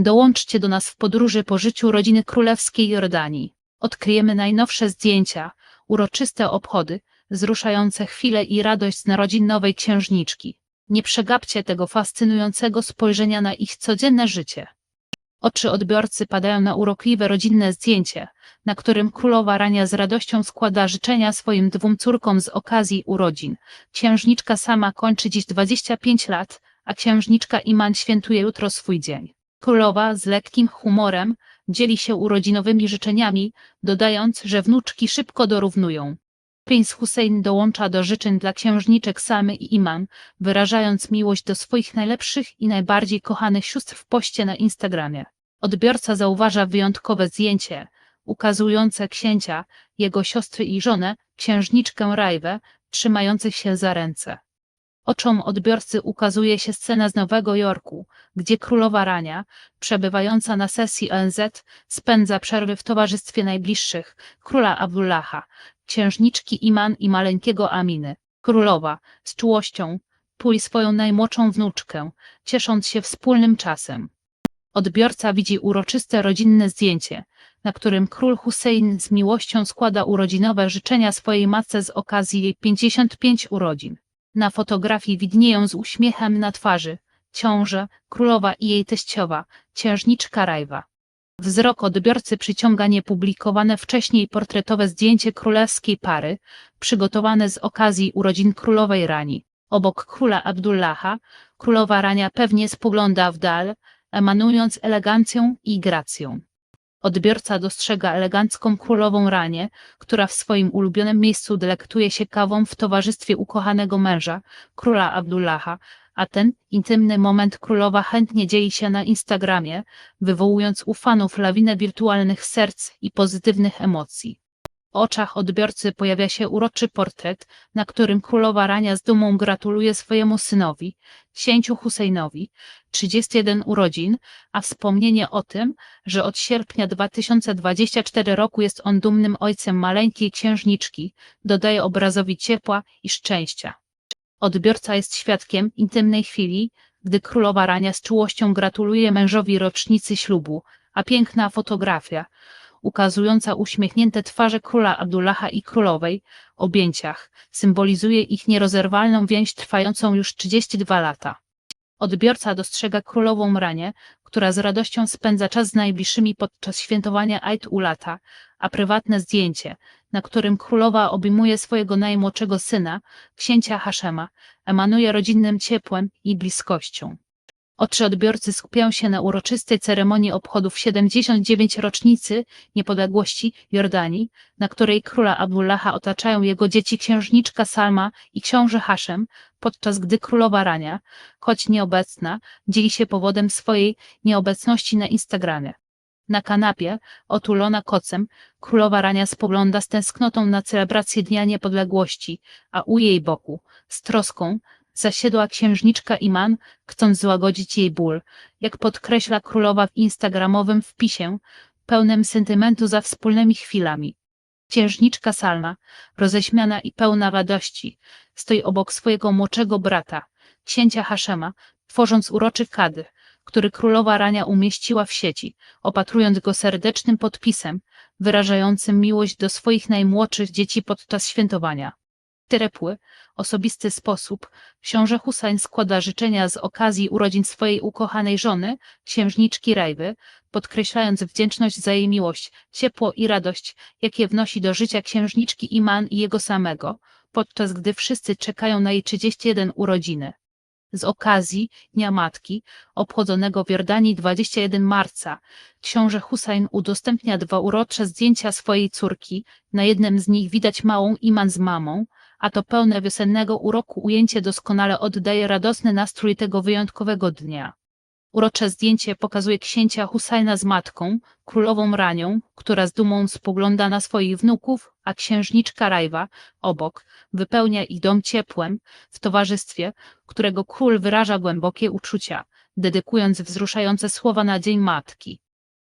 Dołączcie do nas w podróży po życiu rodziny królewskiej Jordanii. Odkryjemy najnowsze zdjęcia, uroczyste obchody, wzruszające chwile i radość z narodzin nowej księżniczki. Nie przegapcie tego fascynującego spojrzenia na ich codzienne życie. Oczy odbiorcy padają na urokliwe rodzinne zdjęcie, na którym królowa Rania z radością składa życzenia swoim dwóm córkom z okazji urodzin. Księżniczka sama kończy dziś 25 lat, a księżniczka Iman świętuje jutro swój dzień. Królowa z lekkim humorem dzieli się urodzinowymi życzeniami, dodając, że wnuczki szybko dorównują. Prince Hussein dołącza do życzeń dla księżniczek Samy i Iman, wyrażając miłość do swoich najlepszych i najbardziej kochanych sióstr w poście na Instagramie. Odbiorca zauważa wyjątkowe zdjęcie, ukazujące księcia, jego siostry i żonę, księżniczkę Rajwę, trzymających się za ręce. Oczom odbiorcy ukazuje się scena z Nowego Jorku, gdzie królowa Rania, przebywająca na sesji ONZ, spędza przerwy w towarzystwie najbliższych, króla Abdullaha, księżniczki Iman i maleńkiego Aminy. Królowa, z czułością, puli swoją najmłodszą wnuczkę, ciesząc się wspólnym czasem. Odbiorca widzi uroczyste rodzinne zdjęcie, na którym król Hussein z miłością składa urodzinowe życzenia swojej matce z okazji jej 55 urodzin. Na fotografii widnieją z uśmiechem na twarzy ciąże, królowa i jej teściowa, księżniczka Rajwa. Wzrok odbiorcy przyciąga niepublikowane wcześniej portretowe zdjęcie królewskiej pary, przygotowane z okazji urodzin królowej Rani. Obok króla Abdullaha, królowa Rania pewnie spogląda w dal, emanując elegancją i gracją. Odbiorca dostrzega elegancką królową Ranię, która w swoim ulubionym miejscu delektuje się kawą w towarzystwie ukochanego męża, króla Abdullaha, a ten intymny moment królowa chętnie dzieli się na Instagramie, wywołując u fanów lawinę wirtualnych serc i pozytywnych emocji. W oczach odbiorcy pojawia się uroczy portret, na którym królowa Rania z dumą gratuluje swojemu synowi, księciu Husejnowi, 31 urodzin, a wspomnienie o tym, że od sierpnia 2024 roku jest on dumnym ojcem maleńkiej księżniczki, dodaje obrazowi ciepła i szczęścia. Odbiorca jest świadkiem intymnej chwili, gdy królowa Rania z czułością gratuluje mężowi rocznicy ślubu, a piękna fotografia, ukazująca uśmiechnięte twarze króla Abdullaha i królowej, objęciach, symbolizuje ich nierozerwalną więź trwającą już 32 lata. Odbiorca dostrzega królową Ranię, która z radością spędza czas z najbliższymi podczas świętowania Eid Ulata, a prywatne zdjęcie, na którym królowa obejmuje swojego najmłodszego syna, księcia Haszema, emanuje rodzinnym ciepłem i bliskością. Oczy odbiorcy skupiają się na uroczystej ceremonii obchodów 79 rocznicy niepodległości Jordanii, na której króla Abdullaha otaczają jego dzieci księżniczka Salma i książę Haszem, podczas gdy królowa Rania, choć nieobecna, dzieli się powodem swojej nieobecności na Instagramie. Na kanapie, otulona kocem, królowa Rania spogląda z tęsknotą na celebrację Dnia Niepodległości, a u jej boku, z troską, zasiedła księżniczka Iman, chcąc złagodzić jej ból, jak podkreśla królowa w instagramowym wpisie, pełnym sentymentu za wspólnymi chwilami. Księżniczka Salma, roześmiana i pełna radości, stoi obok swojego młodszego brata, księcia Haszema, tworząc uroczy kadr, który królowa Rania umieściła w sieci, opatrując go serdecznym podpisem, wyrażającym miłość do swoich najmłodszych dzieci podczas świętowania. Trepły, osobisty sposób, książę Hussein składa życzenia z okazji urodzin swojej ukochanej żony, księżniczki Rajwy, podkreślając wdzięczność za jej miłość, ciepło i radość, jakie wnosi do życia księżniczki Iman i jego samego, podczas gdy wszyscy czekają na jej 31 urodziny. Z okazji Dnia Matki, obchodzonego w Jordanii 21 marca, książę Hussein udostępnia dwa urocze zdjęcia swojej córki, na jednym z nich widać małą Iman z mamą, a to pełne wiosennego uroku ujęcie doskonale oddaje radosny nastrój tego wyjątkowego dnia. Urocze zdjęcie pokazuje księcia Husajna z matką, królową Ranią, która z dumą spogląda na swoich wnuków, a księżniczka Rajwa, obok, wypełnia ich dom ciepłem, w towarzystwie, którego król wyraża głębokie uczucia, dedykując wzruszające słowa na Dzień Matki.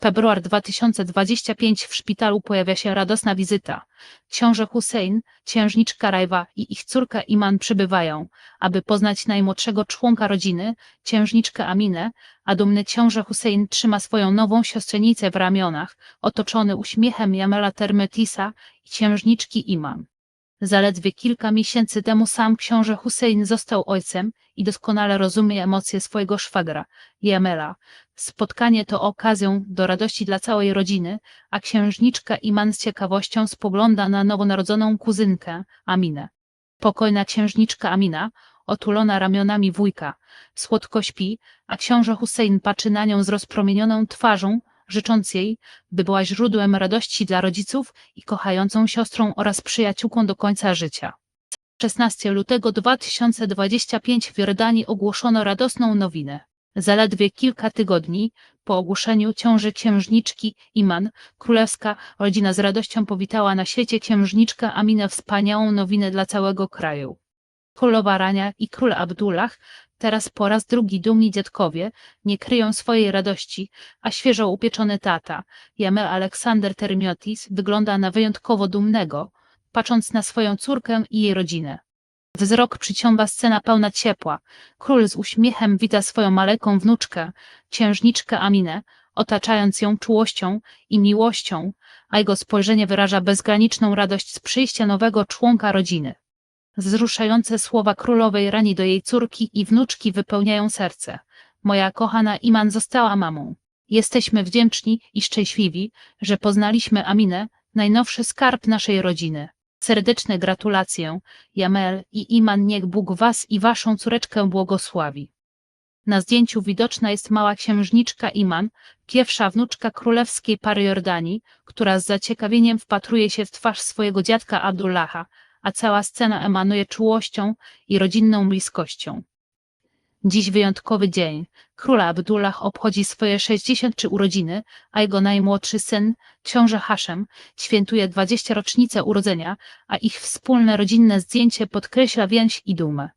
Februar 2025 w szpitalu pojawia się radosna wizyta. Książę Hussein, księżniczka Rajwa i ich córka Iman przybywają, aby poznać najmłodszego członka rodziny, księżniczkę Aminę, a dumny książę Hussein trzyma swoją nową siostrzenicę w ramionach, otoczony uśmiechem Jamela Termetisa i księżniczki Iman. Zaledwie kilka miesięcy temu sam książę Hussein został ojcem i doskonale rozumie emocje swojego szwagra, Jamela. Spotkanie to okazją do radości dla całej rodziny, a księżniczka Iman z ciekawością spogląda na nowonarodzoną kuzynkę, Aminę. Pokojna księżniczka Amina, otulona ramionami wujka, słodko śpi, a książę Hussein patrzy na nią z rozpromienioną twarzą, życząc jej, by była źródłem radości dla rodziców i kochającą siostrą oraz przyjaciółką do końca życia. 16 lutego 2025 w Jordanii ogłoszono radosną nowinę. Zaledwie kilka tygodni po ogłoszeniu ciąży księżniczki Iman, królewska rodzina z radością powitała na świecie księżniczkę Aminę wspaniałą nowinę dla całego kraju. Królowa Rania i król Abdullah, teraz po raz drugi dumni dziadkowie, nie kryją swojej radości, a świeżo upieczony tata, Jamel Aleksander Termiotis, wygląda na wyjątkowo dumnego, patrząc na swoją córkę i jej rodzinę. Wzrok przyciąga scena pełna ciepła. Król z uśmiechem wita swoją maleką wnuczkę, księżniczkę Aminę, otaczając ją czułością i miłością, a jego spojrzenie wyraża bezgraniczną radość z przyjścia nowego członka rodziny. Wzruszające słowa królowej rani do jej córki i wnuczki wypełniają serce. Moja kochana Iman została mamą. Jesteśmy wdzięczni i szczęśliwi, że poznaliśmy Aminę, najnowszy skarb naszej rodziny. Serdeczne gratulacje, Jamel i Iman, niech Bóg was i waszą córeczkę błogosławi. Na zdjęciu widoczna jest mała księżniczka Iman, pierwsza wnuczka królewskiej pary Jordanii, która z zaciekawieniem wpatruje się w twarz swojego dziadka Abdullaha, a cała scena emanuje czułością i rodzinną bliskością. Dziś wyjątkowy dzień. Król Abdullah obchodzi swoje 63 urodziny, a jego najmłodszy syn, książę Haszem, świętuje 20 rocznicę urodzenia, a ich wspólne rodzinne zdjęcie podkreśla więź i dumę.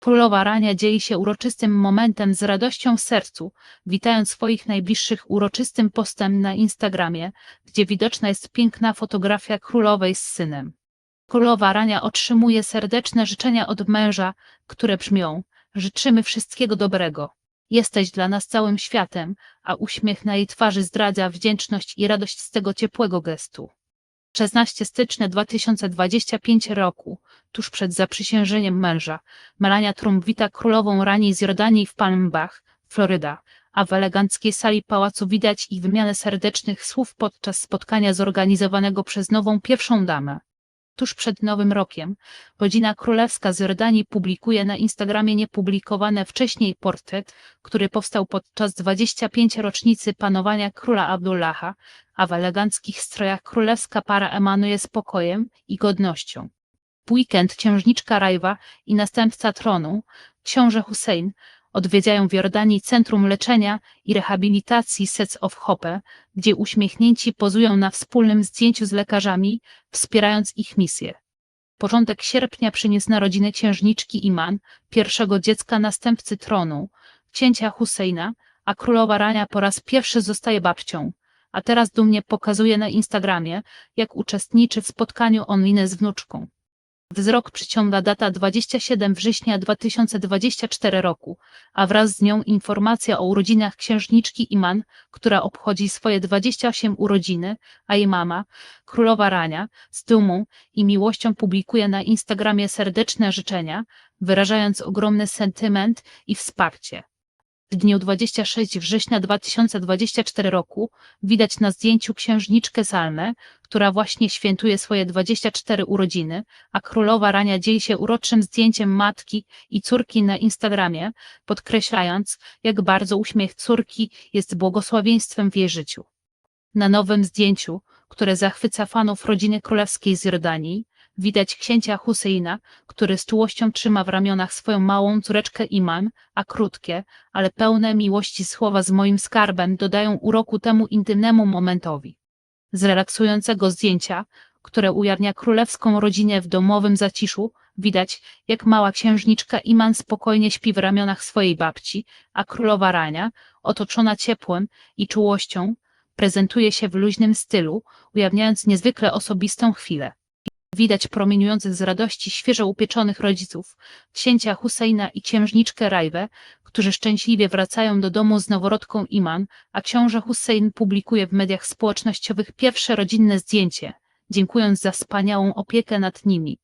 Królowa Rania dzieli się uroczystym momentem z radością w sercu, witając swoich najbliższych uroczystym postem na Instagramie, gdzie widoczna jest piękna fotografia królowej z synem. Królowa Rania otrzymuje serdeczne życzenia od męża, które brzmią Życzymy wszystkiego dobrego. Jesteś dla nas całym światem, a uśmiech na jej twarzy zdradza wdzięczność i radość z tego ciepłego gestu. 16 stycznia 2025 roku, tuż przed zaprzysiężeniem męża, Melania Trump wita królową Rani z Jordanii w Palm Bay, Floryda, a w eleganckiej sali pałacu widać ich wymianę serdecznych słów podczas spotkania zorganizowanego przez nową pierwszą damę. Tuż przed Nowym Rokiem rodzina królewska z Jordanii publikuje na Instagramie niepublikowany wcześniej portret, który powstał podczas 25 rocznicy panowania króla Abdullaha, a w eleganckich strojach królewska para emanuje spokojem i godnością. W weekend księżniczka Rajwa i następca tronu, książę Hussein, Odwiedzają w Jordanii Centrum Leczenia i Rehabilitacji Sets of Hope, gdzie uśmiechnięci pozują na wspólnym zdjęciu z lekarzami, wspierając ich misję. Początek sierpnia przyniósł narodziny księżniczki Iman, pierwszego dziecka następcy tronu, księcia Husseina, a królowa Rania po raz pierwszy zostaje babcią, a teraz dumnie pokazuje na Instagramie, jak uczestniczy w spotkaniu online z wnuczką. Wzrok przyciąga data 27 września 2024 roku, a wraz z nią informacja o urodzinach księżniczki Iman, która obchodzi swoje 28 urodziny, a jej mama, królowa Rania, z dumą i miłością publikuje na Instagramie serdeczne życzenia, wyrażając ogromny sentyment i wsparcie. W dniu 26 września 2024 roku widać na zdjęciu księżniczkę Salmę, która właśnie świętuje swoje 24 urodziny, a królowa Rania dzieli się uroczym zdjęciem matki i córki na Instagramie, podkreślając, jak bardzo uśmiech córki jest błogosławieństwem w jej życiu. Na nowym zdjęciu, które zachwyca fanów rodziny królewskiej z Jordanii, Widać księcia Huseina, który z czułością trzyma w ramionach swoją małą córeczkę Iman, a krótkie, ale pełne miłości słowa z moim skarbem dodają uroku temu intymnemu momentowi. Z relaksującego zdjęcia, które ujawnia królewską rodzinę w domowym zaciszu, widać, jak mała księżniczka Iman spokojnie śpi w ramionach swojej babci, a królowa Rania, otoczona ciepłem i czułością, prezentuje się w luźnym stylu, ujawniając niezwykle osobistą chwilę. Widać promieniujących z radości świeżo upieczonych rodziców, księcia Husseina i księżniczkę Rajwę, którzy szczęśliwie wracają do domu z noworodką Iman, a książę Hussein publikuje w mediach społecznościowych pierwsze rodzinne zdjęcie, dziękując za wspaniałą opiekę nad nimi.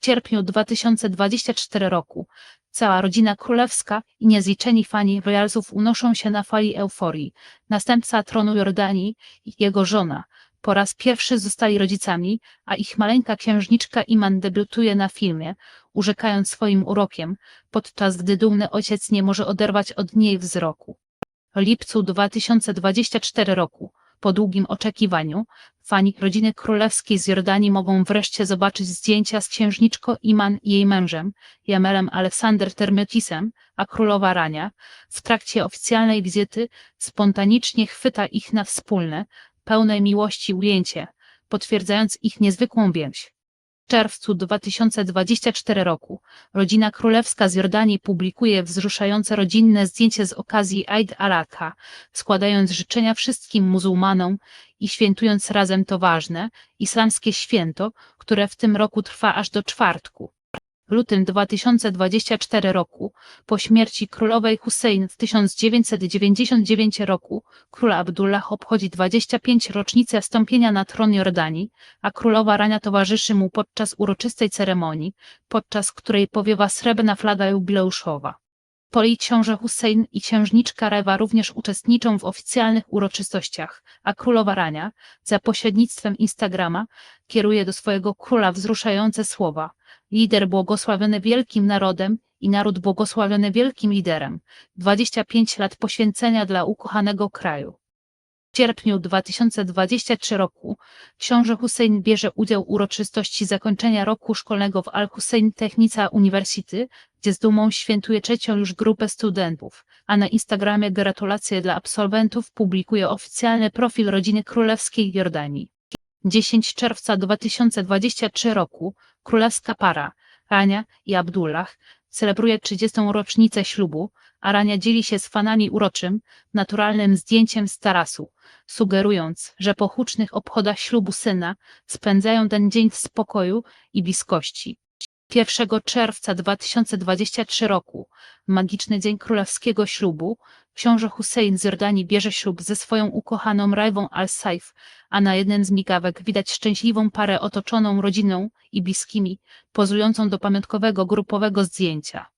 W sierpniu 2024 roku cała rodzina królewska i niezliczeni fani royalsów unoszą się na fali euforii. Następca tronu Jordanii i jego żona po raz pierwszy zostali rodzicami, a ich maleńka księżniczka Iman debiutuje na filmie, urzekając swoim urokiem, podczas gdy dumny ojciec nie może oderwać od niej wzroku. W lipcu 2024 roku, po długim oczekiwaniu, fani rodziny królewskiej z Jordanii mogą wreszcie zobaczyć zdjęcia z księżniczką Iman i jej mężem, Jamelem Aleksander Termiotisem, a królowa Rania, w trakcie oficjalnej wizyty spontanicznie chwyta ich na wspólne, pełne miłości ujęcie, potwierdzając ich niezwykłą więź. W czerwcu 2024 roku rodzina królewska z Jordanii publikuje wzruszające rodzinne zdjęcie z okazji Eid al-Adha, składając życzenia wszystkim muzułmanom i świętując razem to ważne, islamskie święto, które w tym roku trwa aż do czwartku. Lutym 2024 roku, po śmierci królowej Hussein w 1999 roku, król Abdullah obchodzi 25 rocznicę wstąpienia na tron Jordanii, a królowa Rania towarzyszy mu podczas uroczystej ceremonii, podczas której powiewa srebrna flaga jubileuszowa. Poli książę Hussein i księżniczka Rewa również uczestniczą w oficjalnych uroczystościach, a królowa Rania, za pośrednictwem Instagrama, kieruje do swojego króla wzruszające słowa – lider błogosławiony wielkim narodem i naród błogosławiony wielkim liderem. 25 lat poświęcenia dla ukochanego kraju. W sierpniu 2023 roku książę Hussein bierze udział w uroczystości zakończenia roku szkolnego w Al-Hussein Technica University, gdzie z dumą świętuje trzecią już grupę studentów, a na Instagramie gratulacje dla absolwentów publikuje oficjalny profil rodziny królewskiej Jordanii. 10 czerwca 2023 roku królewska para Rania i Abdullah celebruje 30. rocznicę ślubu, a Rania dzieli się z fanami uroczym, naturalnym zdjęciem z tarasu, sugerując, że po hucznych obchodach ślubu syna spędzają ten dzień w spokoju i bliskości. 1 czerwca 2023 roku, magiczny dzień królewskiego ślubu, książę Hussein z Jordanii bierze ślub ze swoją ukochaną Rajwą al-Saif, a na jednym z migawek widać szczęśliwą parę otoczoną rodziną i bliskimi, pozującą do pamiątkowego grupowego zdjęcia.